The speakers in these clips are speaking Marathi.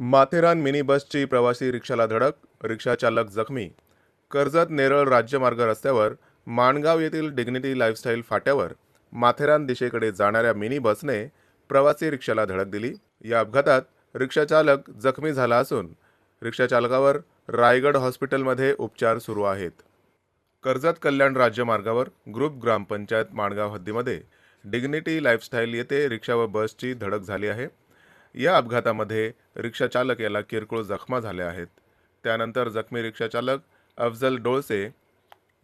माथेरान मिनी बसची प्रवासी रिक्षाला धडक रिक्षा चालक जखमी. कर्जत नेरळ राज्यमार्ग रस्त्यावर माणगाव येथील डिग्निटी लाईफस्टाईल फाट्यावर माथेरान दिशेकडे जाणाऱ्या मिनी बसने प्रवासी रिक्षाला धडक दिली. या अपघातात रिक्षाचालक जखमी झाला असून रिक्षाचालकावर रायगड हॉस्पिटलमध्ये उपचार सुरू आहेत. कर्जत कल्याण राज्यमार्गावर ग्रुप ग्रामपंचायत माणगाव हद्दीमध्ये डिग्निटी लाईफस्टाईल येथे रिक्षा व बसची धडक झाली आहे. या अपघातामध्ये रिक्षाचालक याला किरकोळ जखमा झाल्या आहेत. त्यानंतर जखमी रिक्षाचालक अफजल डोळसे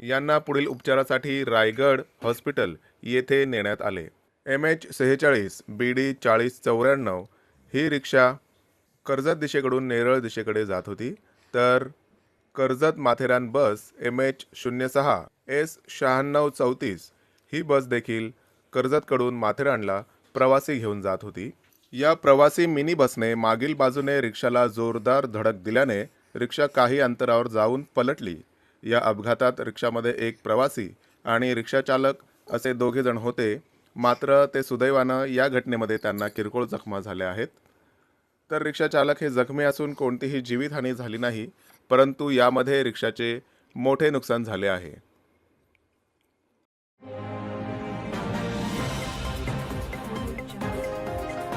यांना पुढील उपचारासाठी रायगड हॉस्पिटल येथे नेण्यात आले. एम एच सेहेचाळीस बी डी चाळीस चौऱ्याण्णव ही रिक्षा कर्जत दिशेकडून नेरळ दिशेकडे जात होती. तर Karjat Matheran bus M H शून्य सहा एस शहाण्णव चौतीस ही बस देखील कर्जतकडून माथेरानला प्रवासी घेऊन जात होती. या प्रवासी मिनी बसने मागील बाजूने रिक्षाला जोरदार धडक दिल्याने रिक्षा काही अंतरावर जाऊन पलटली. या अपघातात रिक्षामध्ये एक प्रवासी आणि रिक्षाचालक असे दोघे जण होते. मात्र ते सुदैवानं या घटनेमध्ये त्यांना किरकोळ जखमा झाल्या आहेत. तर रिक्षाचालक हे जखमी असून कोणतीही जीवितहानी झाली नाही परंतु यामध्ये रिक्षाचे मोठे नुकसान झाले आहे.